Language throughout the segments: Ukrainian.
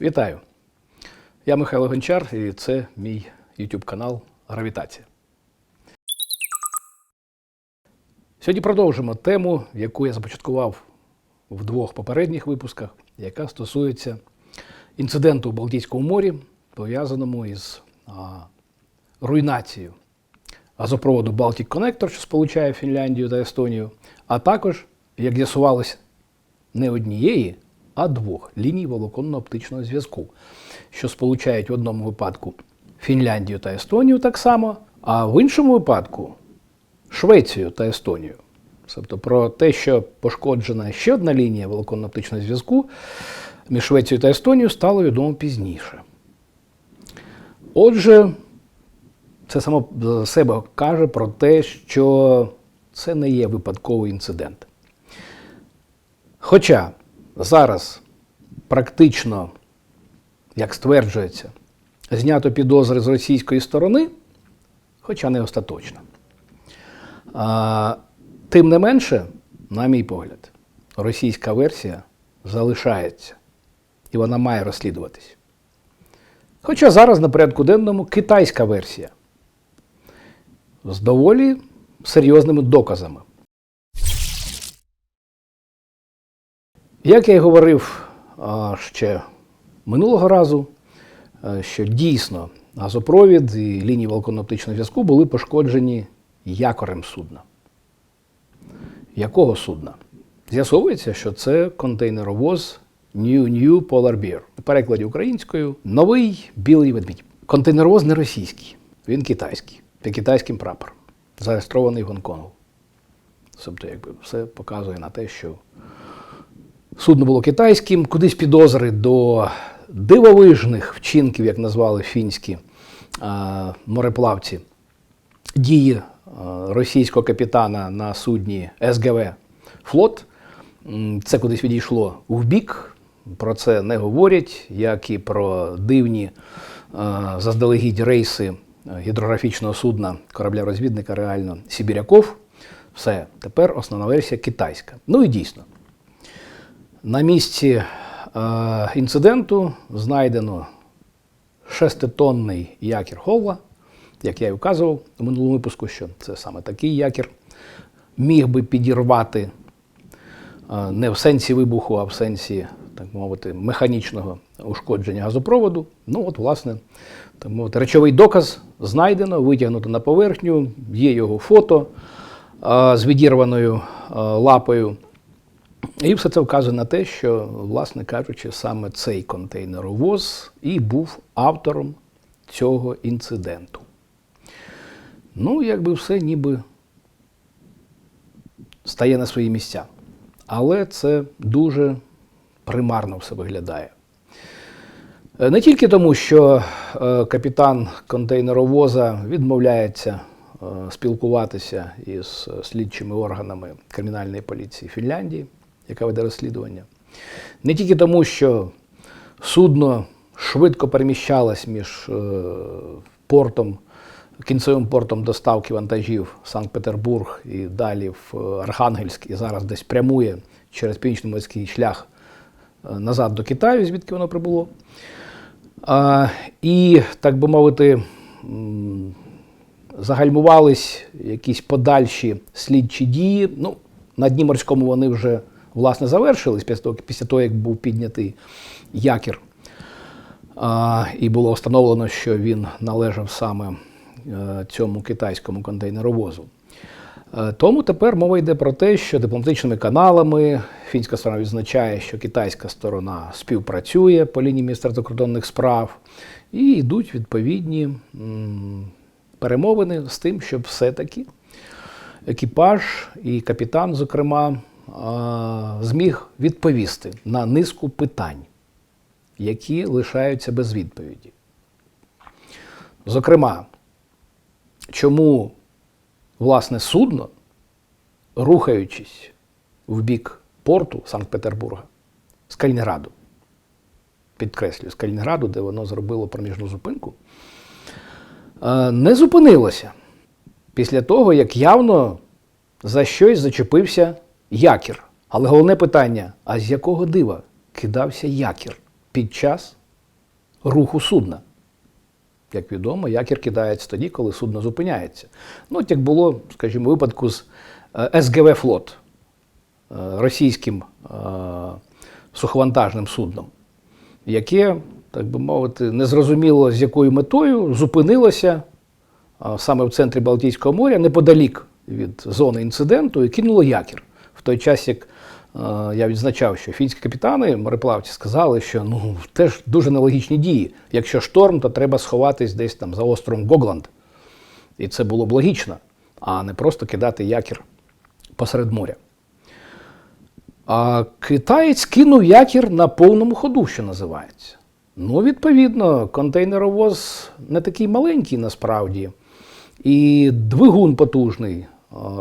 Вітаю! Я Михайло Гончар і це мій YouTube канал Гравітація. Сьогодні продовжимо тему, яку я започаткував в двох попередніх випусках, яка стосується інциденту у Балтійському морі, пов'язаному із а, руйнацією газопроводу Baltic Connector, що сполучає Фінляндію та Естонію, а також, як з'ясувалось, не однієї, а двох ліній волоконно-оптичного зв'язку, що сполучають в одному випадку Фінляндію та Естонію так само, а в іншому випадку Швецію та Естонію. Тобто про те, що пошкоджена ще одна лінія волоконно-оптичного зв'язку між Швецією та Естонією, стало відомо пізніше. Отже, це само за себе каже про те, що це не є випадковий інцидент. Хоча зараз практично, як стверджується, знято підозри з російської сторони, хоча не остаточно. А, тим не менше, на мій погляд, російська версія залишається і вона має розслідуватись. Хоча зараз на порядку денному китайська версія з доволі серйозними доказами. Як я й говорив ще минулого разу, е, що дійсно газопровід і лінії волоконно-оптичного зв'язку були пошкоджені якорем судна. Якого судна? З'ясовується, що це контейнеровоз New New Polar Bear. У перекладі українською новий білий ведмідь. Контейнеровоз не російський, він китайський, під китайським прапором, зареєстрований в Гонконгу. Тобто, якби все показує на те, що судно було китайським, кудись підозри до дивовижних вчинків, як назвали фінські мореплавці, дії російського капітана на судні СГВ Флот. Це кудись відійшло вбік. Про це не говорять, як і про дивні заздалегідь рейси гідрографічного судна корабля-розвідника реально Сібіряков. Все, тепер основна версія китайська. Ну і дійсно, на місці е, інциденту знайдено шеститонний якір Холла, як я і вказував у минулому випуску, що це саме такий якір міг би підірвати е, не в сенсі вибуху, а в сенсі, так мовити, механічного ушкодження газопроводу. Ну, от, власне, так мовити, речовий доказ знайдено, витягнуто на поверхню, є його фото е, з відірваною е, лапою. І все це вказує на те, що, власне кажучи, саме цей контейнеровоз і був автором цього інциденту. Ну, якби все ніби стає на свої місця. Але це дуже примарно все виглядає. Е, Не тільки тому, що е, капітан контейнеровоза відмовляється е, спілкуватися із слідчими органами кримінальної поліції Фінляндії, яка веде розслідування. Не тільки тому, що судно швидко переміщалось між е, портом, кінцевим портом доставки вантажів Санкт-Петербург і далі в е, Архангельськ, і зараз десь прямує через північний морський шлях е, назад до Китаю, звідки воно прибуло. А, і, так би мовити, загальмувались якісь подальші слідчі дії. Ну, на дні морському вони вже власне завершились після того, після того як був піднятий якір. А, і було встановлено, що він належав саме е, цьому китайському контейнеровозу. Е, Тому тепер мова йде про те, що дипломатичними каналами фінська сторона відзначає, що китайська сторона співпрацює по лінії Міністерства закордонних справ, і йдуть відповідні перемовини з тим, щоб все-таки екіпаж і капітан, зокрема, зміг відповісти на низку питань, які лишаються без відповіді. Зокрема, чому власне судно, рухаючись в бік порту Санкт-Петербурга з Калінінграду, підкреслюю, з Калінінграду, де воно зробило проміжну зупинку, е, не зупинилося після того, як явно за щось зачепився якір. Але головне питання: а з якого дива кидався якір під час руху судна. Як відомо, якір кидається тоді, коли судно зупиняється. Ну, от як було, скажімо, випадку з е, СГВ Флот, е, російським е, суховантажним судном, яке, так би мовити, незрозуміло з якою метою зупинилося саме в центрі Балтійського моря, неподалік від зони інциденту, і кинуло якір. В той час, як е, я відзначав, що фінські капітани, мореплавці, сказали, що ну теж дуже нелогічні дії. Якщо шторм, то треба сховатись десь там за островом Гогланд. І це було б логічно, а не просто кидати якір посеред моря. А китаєць кинув якір на повному ходу, що називається. Ну, відповідно, контейнеровоз не такий маленький насправді. І двигун потужний.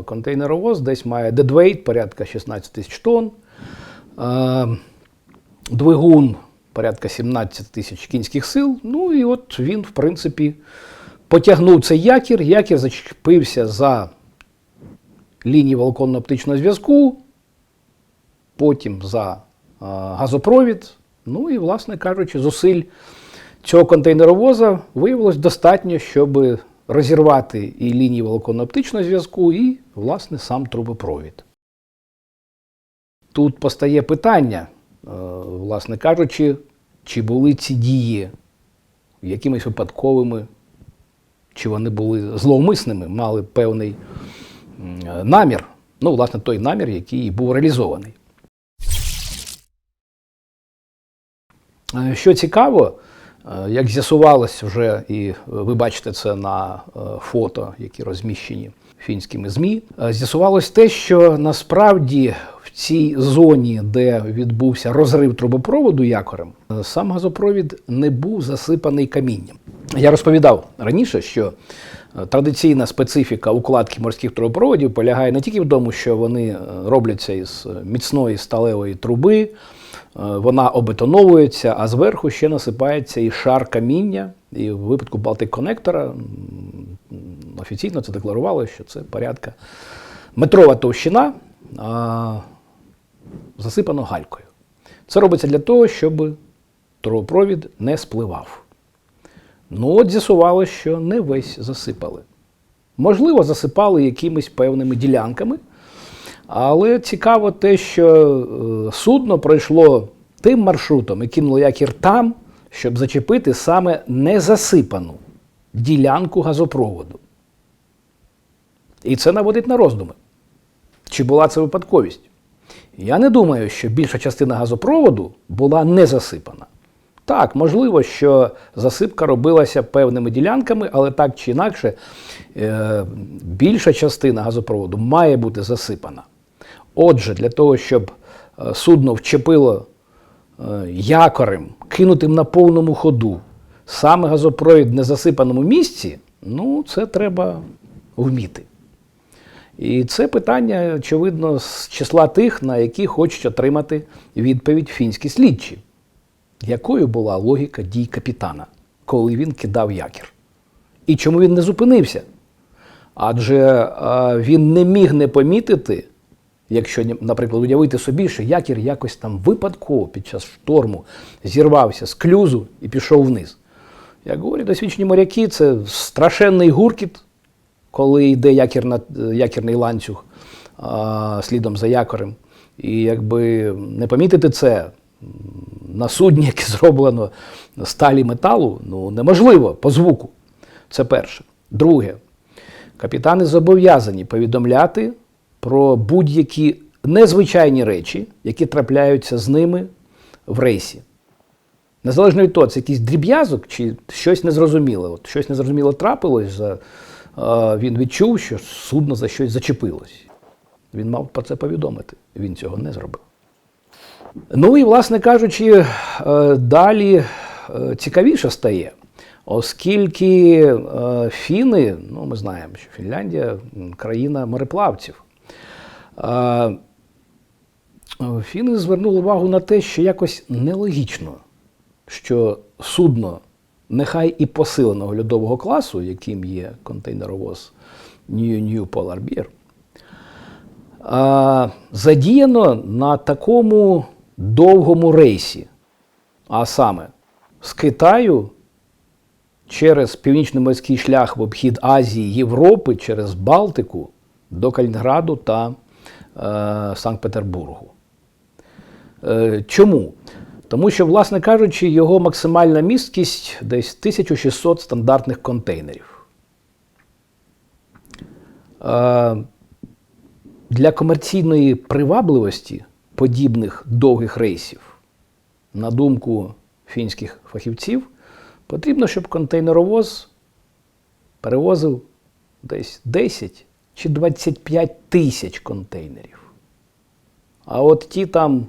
Контейнеровоз десь має дедвейт порядка 16 тисяч тонн. Двигун порядка 17 тисяч кінських сил. Ну і от він, в принципі, потягнув цей якір. Якір зачепився за лінії волоконно-оптичного зв'язку, потім за газопровід. Ну і, власне кажучи, зусиль цього контейнеровоза виявилось достатньо, щоб розірвати і лінії волоконно-оптичного зв'язку, і, власне, сам трубопровід. Тут постає питання, е, власне кажучи, чи були ці дії якимись випадковими, чи вони були зловмисними, мали певний намір. Ну, власне, той намір, який був реалізований. Е, Що цікаво, як з'ясувалось вже, і ви бачите це на е, фото, які розміщені фінськими ЗМІ, е, з'ясувалось те, що насправді в цій зоні, де відбувся розрив трубопроводу якорем, е, сам газопровід не був засипаний камінням. Я розповідав раніше, що е, традиційна специфіка укладки морських трубопроводів полягає не тільки в тому, що вони е, робляться із е, міцної сталевої труби, е, вона обетоновується, а зверху ще насипається і шар каміння. І в випадку Балтик Коннектора м, офіційно це декларувало, що це порядка метрова товщина, а засипано галькою. Це робиться для того, щоб трубопровід не спливав. Ну, от з'ясувалося, що не весь засипали. Можливо, засипали якимись певними ділянками, але цікаво те, що е, судно пройшло тим маршрутом і кинуло якір там, щоб зачепити саме незасипану ділянку газопроводу. І це наводить на роздуми. Чи була це випадковість? Я не думаю, що більша частина газопроводу була не засипана. Так, можливо, що засипка робилася певними ділянками, але так чи інакше, е, більша частина газопроводу має бути засипана. Отже, для того, щоб е, судно вчепило е, якорем, кинутим на повному ходу, саме газопровід в незасипаному місці, ну, це треба вміти. І це питання, очевидно, з числа тих, на які хочуть отримати відповідь фінські слідчі. Якою була логіка дій капітана, коли він кидав якір? І чому він не зупинився? Адже е, він не міг не помітити, якщо, наприклад, уявити собі, що якір якось там випадково під час шторму зірвався з клюзу і пішов вниз. Як говорять досвідчені моряки, це страшенний гуркіт, коли йде якірна, якірний ланцюг а, слідом за якорем. І якби не помітити це на судні, яке зроблено сталі металу, ну неможливо по звуку. Це перше. Друге, капітани зобов'язані повідомляти про будь-які незвичайні речі, які трапляються з ними в рейсі. Незалежно від того, це якийсь дріб'язок чи щось незрозуміле. От щось незрозуміле трапилось, він відчув, що судно за щось зачепилось. Він мав про це повідомити. Він цього не зробив. Ну і, власне кажучи, е, далі е, цікавіше стає, оскільки е, фіни, ну ми знаємо, що Фінляндія країна мореплавців. Фіни звернули увагу на те, що якось нелогічно, що судно, нехай і посиленого льодового класу, яким є контейнеровоз New New Polar Bear, задіяно на такому довгому рейсі. А саме, з Китаю через північно-морський шлях в обхід Азії, Європи, через Балтику до Калінінграду та Санкт-Петербургу. Е, чому? Тому що, власне кажучи, його максимальна місткість десь 1600 стандартних контейнерів. Е, для комерційної привабливості подібних довгих рейсів, на думку фінських фахівців, потрібно, щоб контейнеровоз перевозив десь 10 чи 25 тисяч контейнерів. А от ті там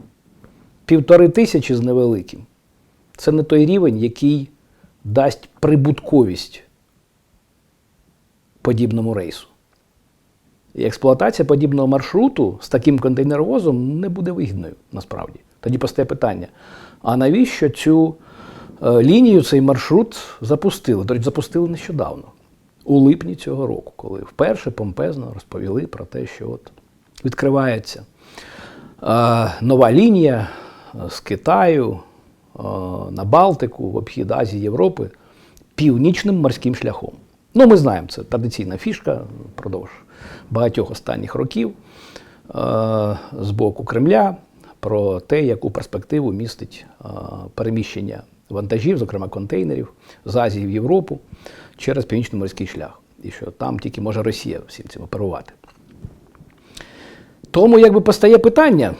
півтори тисячі з невеликим це не той рівень, який дасть прибутковість подібному рейсу. І експлуатація подібного маршруту з таким контейнеровозом не буде вигідною насправді. Тоді постає питання: а навіщо цю е, лінію, цей маршрут запустили? Речі, запустили нещодавно, у липні цього року, коли вперше помпезно розповіли про те, що от відкривається е, нова лінія е, з Китаю е, на Балтику в обхід Азії Європи північним морським шляхом. Ну, ми знаємо, це традиційна фішка впродовж багатьох останніх років з боку Кремля про те, яку перспективу містить переміщення вантажів, зокрема контейнерів, з Азії в Європу через північно-морський шлях. І що там тільки може Росія всім цим оперувати. Тому якби постає питання,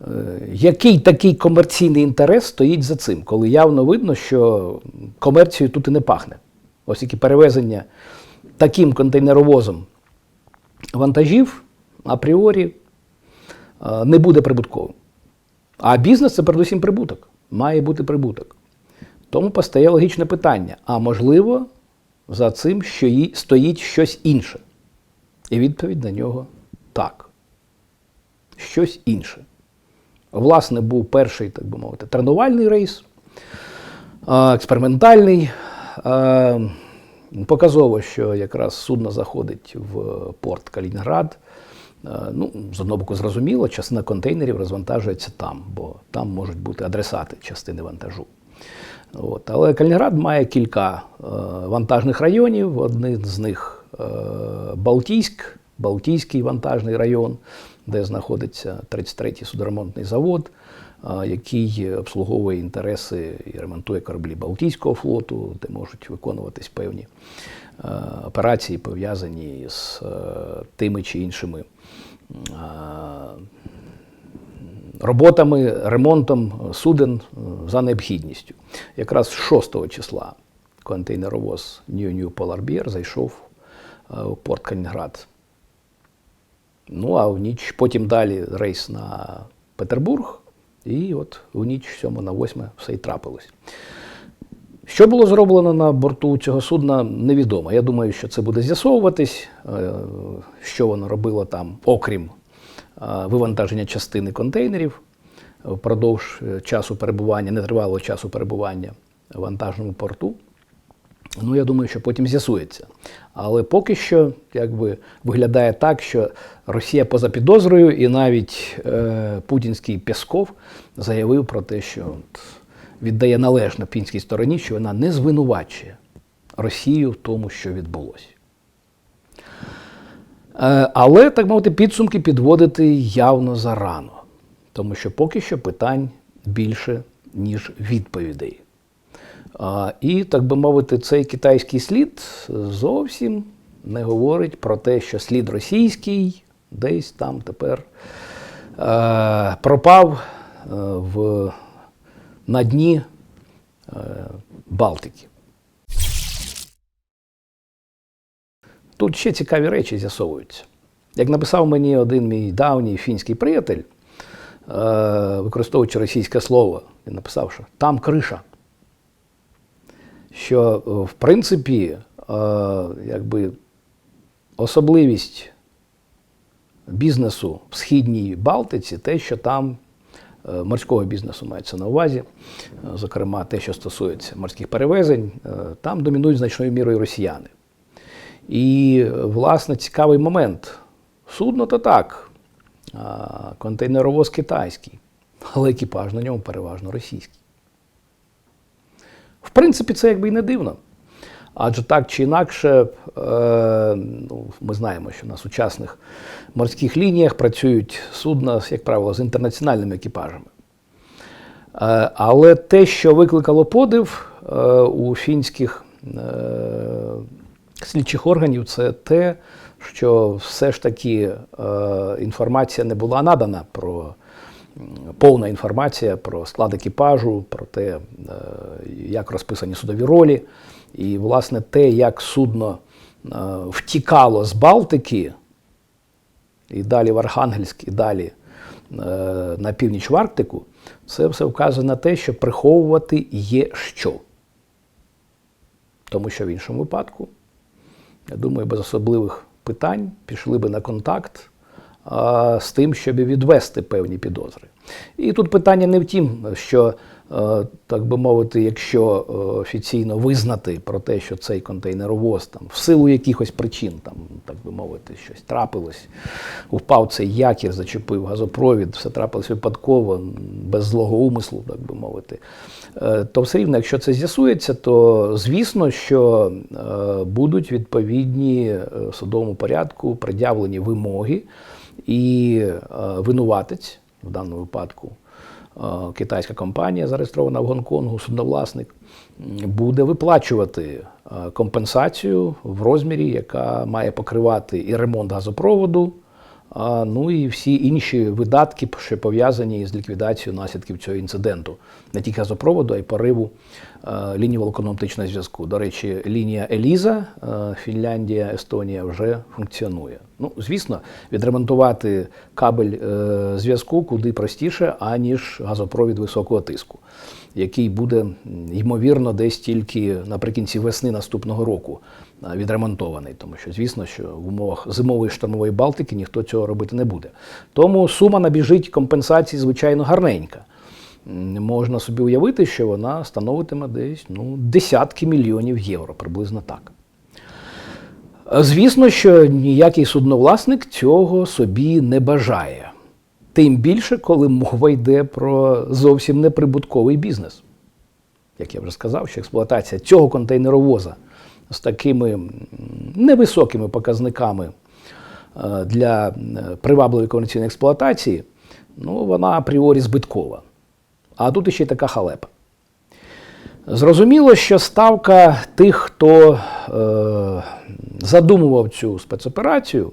е, який такий комерційний інтерес стоїть за цим, коли явно видно, що комерцією тут і не пахне. Оскільки перевезення таким контейнеровозом вантажів апріорі е, не буде прибутковим. А бізнес це передусім прибуток. Має бути прибуток. Тому постає логічне питання: а можливо, за цим що стоїть щось інше? І відповідь на нього так. Щось інше. Власне, був перший, так би мовити, тренувальний рейс, експериментальний. Показово, що якраз судно заходить в порт Калінінград. Ну, з одного боку, зрозуміло, частина контейнерів розвантажується там, бо там можуть бути адресати частини вантажу. От. Але Калінінград має кілька е, вантажних районів. Один з них е, Балтійськ, Балтійський вантажний район, де знаходиться 33-й судоремонтний завод, е, який обслуговує інтереси і ремонтує кораблі Балтійського флоту, де можуть виконуватись певні операції, пов'язані з тими чи іншими роботами, ремонтом суден е, за необхідністю. Якраз 6 числа контейнеровоз New New Polar Bear зайшов е, у порт Калінінград. Ну, а в ніч потім далі рейс на Петербург, і от в ніч 7 на 8 все і трапилось. Що було зроблено на борту цього судна, невідомо. Я думаю, що це буде з'ясовуватись, е, що воно робило там, окрім е, вивантаження частини контейнерів впродовж е, часу перебування, нетривалого часу перебування в вантажному порту. Ну, я думаю, що потім з'ясується. Але поки що якби, виглядає так, що Росія поза підозрою, і навіть е, путінський Пєсков заявив про те, що от, віддає належне пінській стороні, що вона не звинувачує Росію в тому, що відбулося. Е, але, так мовити, підсумки підводити явно зарано, тому що поки що питань більше, ніж відповідей. І, так би мовити, цей китайський слід зовсім не говорить про те, що слід російський десь там тепер е, пропав е, в, на дні Балтики. Тут ще цікаві речі з'ясовуються. Як написав мені один мій давній фінський приятель, е, використовуючи російське слово, він написав, що там криша що, е, в принципі, е, якби особливість бізнесу в східній Балтиці те, що там морського бізнесу мається на увазі, зокрема те, що стосується морських перевезень, там домінують значною мірою росіяни. І, власне, цікавий момент. Судно то так, контейнеровоз китайський, але екіпаж на ньому переважно російський. В принципі, це якби і не дивно. Адже так чи інакше, е, ну, ми знаємо, що на сучасних морських лініях працюють судна, як правило, з інтернаціональними екіпажами. Е, але те, що викликало подив е, у фінських слідчих органів, це те, що все ж таки е, інформація не була надана про повна інформація про склад екіпажу, про те, е, як розписані судові ролі, і, власне, те, як судно е, втікало з Балтики і далі в Архангельськ, і далі на північ в Арктику, це все вказує на те, що приховувати є що. Тому що в іншому випадку, я думаю, без особливих питань пішли би на контакт з тим, щоб відвести певні підозри. І тут питання не в тім, що, е, так би мовити, якщо е, офіційно визнати про те, що цей контейнеровоз там в силу якихось причин, там, так би мовити, щось трапилось, впав цей якір, зачепив газопровід, все трапилось випадково, без злого умислу, так би мовити. Е, То все рівно, якщо це з'ясується, то звісно, що будуть відповідні судовому порядку пред'явлені вимоги, і винуватець в даному випадку е, китайська компанія, зареєстрована в Гонконгу, судновласник, буде виплачувати е, компенсацію в розмірі, яка має покривати і ремонт газопроводу, ну і всі інші видатки, що пов'язані з ліквідацією наслідків цього інциденту, не тільки газопроводу, а й пориву е, лінії волоконно-оптичного зв'язку. До речі, лінія Еліза, е, Фінляндія, Естонія вже функціонує. Ну, звісно, відремонтувати кабель е, зв'язку куди простіше, аніж газопровід високого тиску, який буде, ймовірно, десь тільки наприкінці весни наступного року відремонтований, тому що, звісно, що в умовах зимової штормової Балтики ніхто цього робити не буде. Тому сума набіжить компенсації, звичайно, гарненька. Можна собі уявити, що вона становитиме десь ну, десятки мільйонів євро, приблизно так. Звісно, що ніякий судновласник цього собі не бажає. Тим більше, коли мова йде про зовсім неприбутковий бізнес. Як я вже сказав, що експлуатація цього контейнеровоза з такими невисокими показниками е, для е, привабливої комерційної експлуатації, ну, вона апріорі збиткова. А тут іще й така халепа. Зрозуміло, що ставка тих, хто е, задумував цю спецоперацію,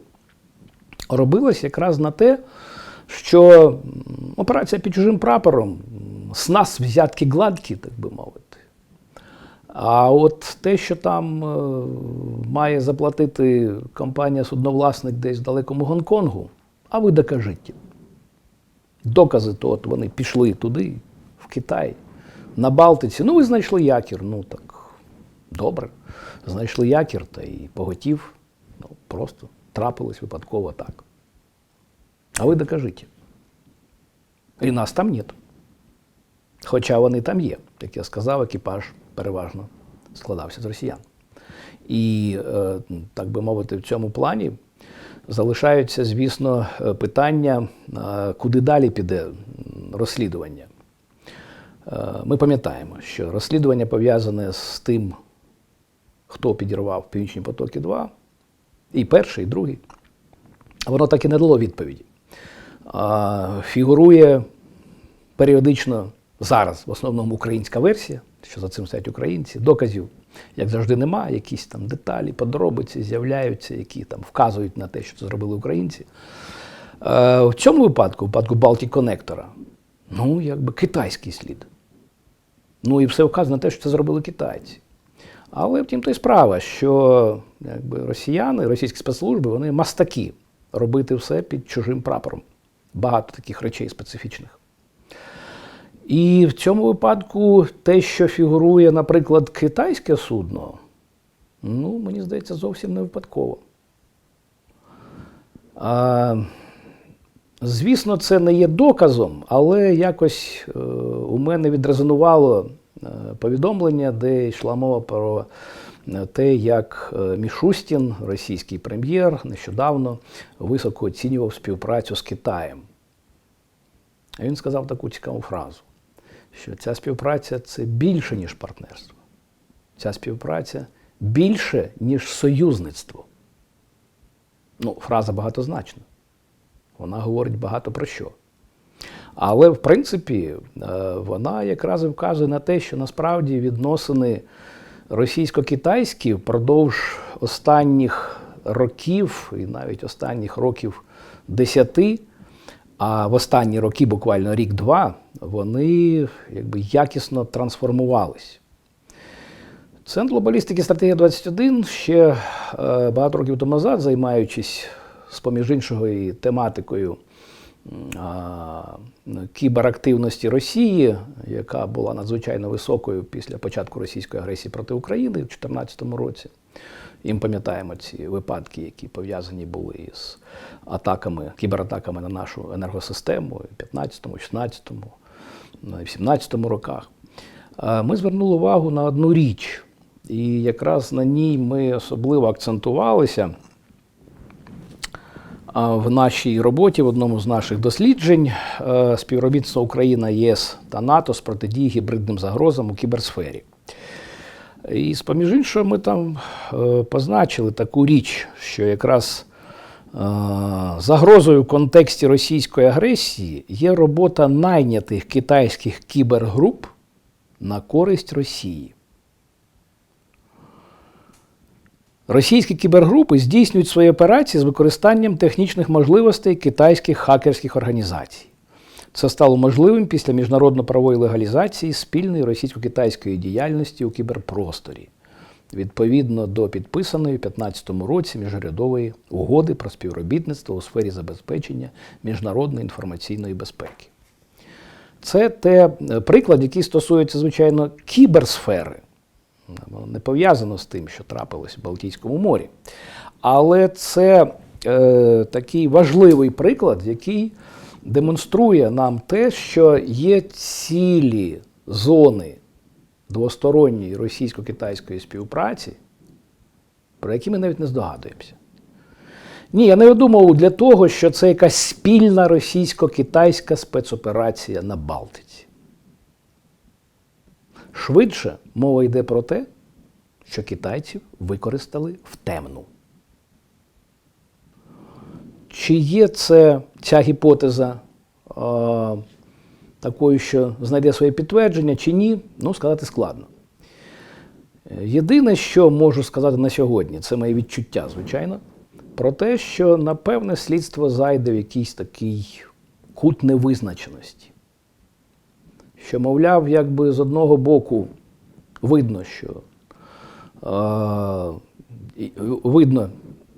робилась якраз на те, що операція під чужим прапором, з нас взятки гладкі, так би мовити. А от те, що там е, має заплатити компанія-судновласник десь в далекому Гонконгу, а ви докажіть. Докази, то от вони пішли туди, в Китай, на Балтиці. Ну, ви знайшли якір. Ну так, добре. Знайшли якір та і поготів. Ну, просто трапилось випадково так. А ви докажіть. І нас там нет. Хоча вони там є. Як я сказав, екіпаж переважно складався з росіян. І, е, так би мовити, в цьому плані залишаються, звісно, е, питання, е, куди далі піде розслідування. Ми пам'ятаємо, що розслідування пов'язане з тим, хто підірвав Північні потоки 2, і перший, і другий, воно так і не дало відповіді. Фігурує періодично зараз, в основному українська версія, що за цим стоять українці, доказів, як завжди, немає, якісь там деталі, подробиці з'являються, які там вказують на те, що це зробили українці. Е, В цьому випадку, в випадку Baltic Коннектора, ну, якби китайський слід. Ну і все вказано на те, що це зробили китайці. Але втім, то й справа, що якби, росіяни, російські спецслужби, вони мастаки робити все під чужим прапором. Багато таких речей специфічних. І в цьому випадку те, що фігурує, наприклад, китайське судно, ну, мені здається, зовсім не випадково. А, звісно, це не є доказом, але якось е, у мене відрезонувало е, повідомлення, де йшла мова про е, те, як е, Мішустін, російський прем'єр, нещодавно високо оцінював співпрацю з Китаєм. Він сказав таку цікаву фразу, що ця співпраця це більше, ніж партнерство. ця співпраця більше, ніж союзництво. Ну, фраза багатозначна. Вона говорить багато про що. Але, в принципі, е, вона якраз і вказує на те, що насправді відносини російсько-китайські впродовж останніх років, і навіть останніх років десяти, а в останні роки, буквально рік-два, вони якби якісно трансформувались. Центр глобалістики стратегія 21 ще е, багато років тому назад, займаючись з поміж іншого і тематикою кіберактивності Росії, яка була надзвичайно високою після початку російської агресії проти України в 2014 році. І ми пам'ятаємо ці випадки, які пов'язані були з атаками, кібератаками на нашу енергосистему в 15-му, 16-му, ну, і в 17-му роках. Ми звернули увагу на одну річ, і якраз на ній ми особливо акцентувалися в нашій роботі, в одному з наших досліджень, співробітництво Україна, ЄС та НАТО з протидії гібридним загрозам у кіберсфері. І з поміж іншого, ми там е, позначили таку річ, що якраз загрозою в контексті російської агресії є робота найнятих китайських кібергруп на користь Росії. Російські кібергрупи здійснюють свої операції з використанням технічних можливостей китайських хакерських організацій. Це стало можливим після міжнародно-правової легалізації спільної російсько-китайської діяльності у кіберпросторі, відповідно до підписаної у 2015 році міжурядової угоди про співробітництво у сфері забезпечення міжнародної інформаційної безпеки. Це те е, приклад, який стосується, звичайно, кіберсфери. Воно не пов'язано з тим, що трапилось в Балтійському морі. Але це е, такий важливий приклад, який демонструє нам те, що є цілі зони двосторонньої російсько-китайської співпраці, про які ми навіть не здогадуємося. Ні, я не думав для того, що це якась спільна російсько-китайська спецоперація на Балтиці. Швидше мова йде про те, що китайців використали в темну. Чи є це ця гіпотеза е, такою, що знайде своє підтвердження, чи ні, ну, сказати складно. Єдине, що можу сказати на сьогодні, це моє відчуття, звичайно, про те, що напевне слідство зайде в якийсь такий кут невизначеності. Що, мовляв, якби з одного боку видно, що е, видно,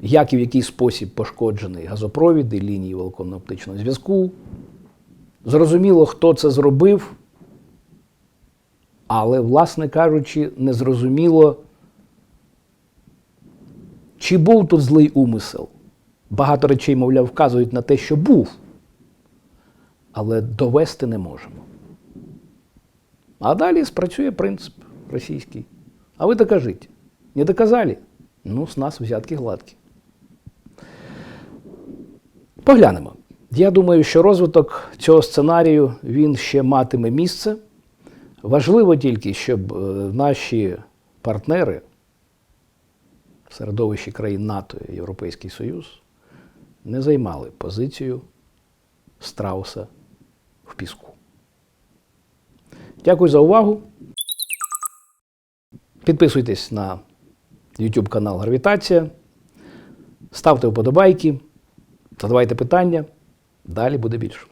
як і в який спосіб пошкоджений газопровід і лінії волоконно-оптичного зв'язку. Зрозуміло, хто це зробив, але, власне кажучи, не зрозуміло, чи був тут злий умисел. Багато речей, мовляв, вказують на те, що був, але довести не можемо. А далі спрацює принцип російський. А ви докажіть. Не доказали? Ну, з нас взятки гладкі. Поглянемо. Я думаю, що розвиток цього сценарію він ще матиме місце. Важливо тільки, щоб е, наші партнери в середовищі країн НАТО і Європейський Союз не займали позицію страуса в піску. Дякую за увагу. Підписуйтесь на YouTube канал Гравітація. Ставте вподобайки, задавайте питання. Далі буде більше.